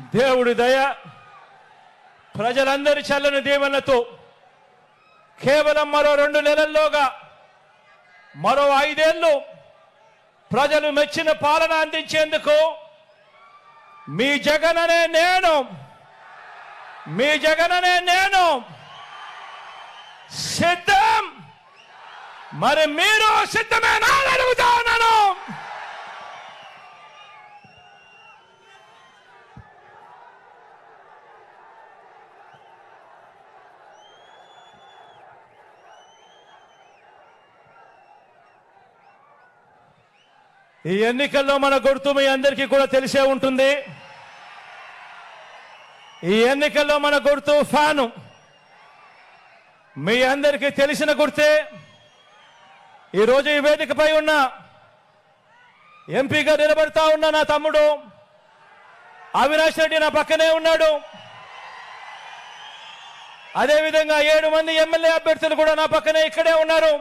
దేవుడి దయ ప్రజలందరి చల్లని దీవెనలతో కేవలం మరో రెండు నెలల్లోగా మరో ఐదేళ్ళు ప్రజలు మెచ్చిన పాలన అందించేందుకు మీ జగననే నేను. మీ జగననే నేను. సిద్ధం. మరి మీరు సిద్ధమేనా అని ఈ ఎన్నికల్లో మన గుర్తు మీ అందరికీ కూడా తెలిసే ఉంటుంది. ఈ ఎన్నికల్లో మన గుర్తు ఫ్యాను. మీ అందరికీ తెలిసిన గుర్తే ఈరోజు ఈ వేదికపై ఉన్న ఎంపీగా నిలబడతా ఉన్న నా తమ్ముడు అవినాష్ రెడ్డి నా పక్కనే ఉన్నాడు. అదేవిధంగా ఏడు మంది ఎమ్మెల్యే అభ్యర్థులు కూడా నా పక్కనే ఇక్కడే ఉన్నారు.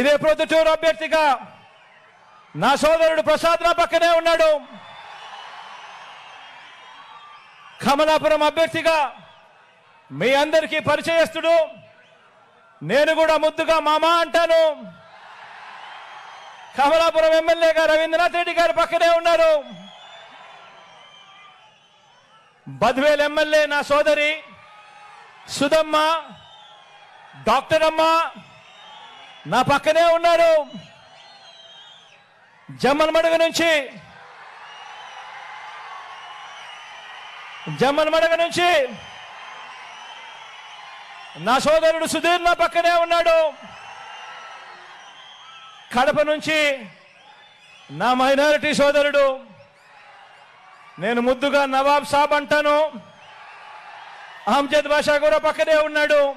ఇదే ప్రొద్దుటూరు అభ్యర్థిగా నా సోదరుడు ప్రసాద్ నా పక్కనే ఉన్నాడు. కమలాపురం అభ్యర్థిగా మీ అందరికీ పరిచయస్తుడు. నేను కూడా ముద్దుగా మామా అంటాను. కమలాపురం ఎమ్మెల్యేగా రవీంద్రనాథ్ రెడ్డి గారు పక్కనే ఉన్నారు. బద్వేల్ ఎమ్మెల్యే నా సోదరి సుధమ్మ డాక్టర్ అమ్మ నా పక్కనే ఉన్నారు. జమ్మన్ మడవి నుంచి. జమ్మన్ మడవి నుంచి. నా సోదరుడు సుధీర్ నా పక్కనే ఉన్నాడు. కడప నుంచి నా మైనారిటీ సోదరుడు. నేను ముద్దుగా నవాబ్ సాబ్ అంటాను. అహ్మద్ బాషా కూడా పక్కనే ఉన్నాడు.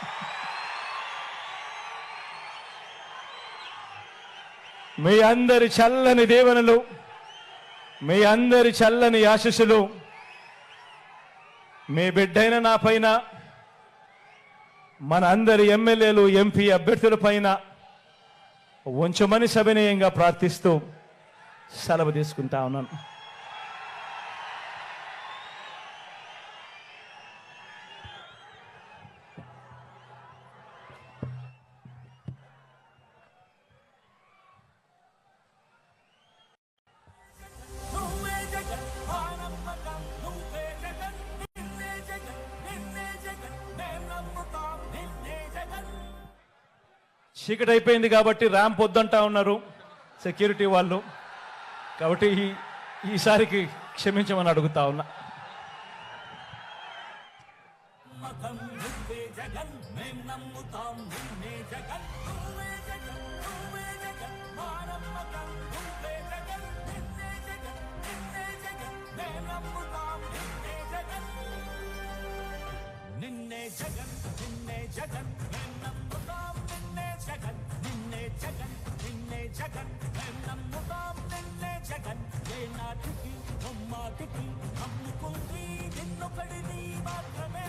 మీ అందరి చల్లని దీవెనలు మీ అందరి చల్లని ఆశీస్సులు మీ బిడ్డైన నా పైన మన అందరి ఎమ్మెల్యేలు ఎంపీ అభ్యర్థుల పైన ఉంచమని సవినయంగా ప్రార్థిస్తూ సెలవు తీసుకుంటా ఉన్నాను. చీకటి అయిపోయింది కాబట్టి ర్యాంప్ వద్దంటా ఉన్నారు సెక్యూరిటీ వాళ్ళు. కాబట్టి ఈ- ఈసారికి క్షమించమని అడుగుతా ఉన్నా. జగన్ నిన్నే జగన్ జగన్ నిన్నే జగన్. జగన్. మేం నమ్ముతాం నిన్నే జగన్. ఏ నాటికి బొమ్మాటికి నమ్ముకుంది నిన్నొకడిని మాత్రమే.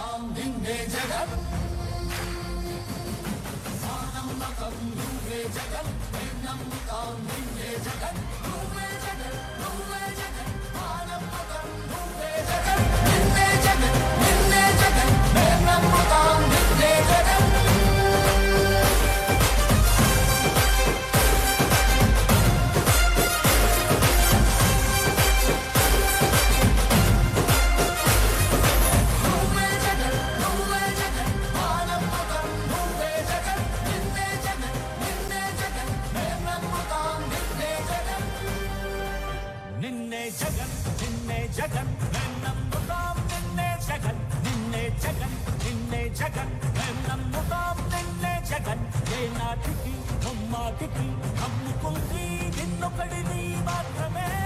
నమ్ముతాం నిన్నే జగన్ మా నమ్మకం నువ్వే జగన్ మేం నమ్ముతాం నిన్నే జగన్ నువ్వే జగన్ నువ్వే జగన్ మా నమ్మకం నువ్వే జగన్ నిన్నే జగన్ నిన్నే జగన్ నాటికి అమ్మాటికి అమ్ముకుంది నిన్నొకడిని మాత్రమే.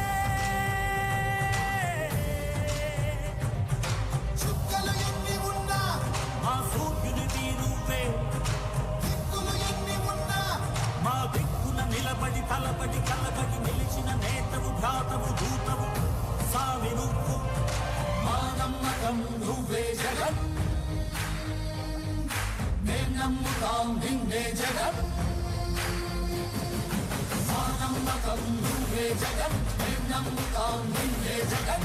నమ్ముతాం నిన్నే జగన్ మా నమ్మకం నువ్వే జగన్ మేము నమ్ముతాం నిన్నే జగన్.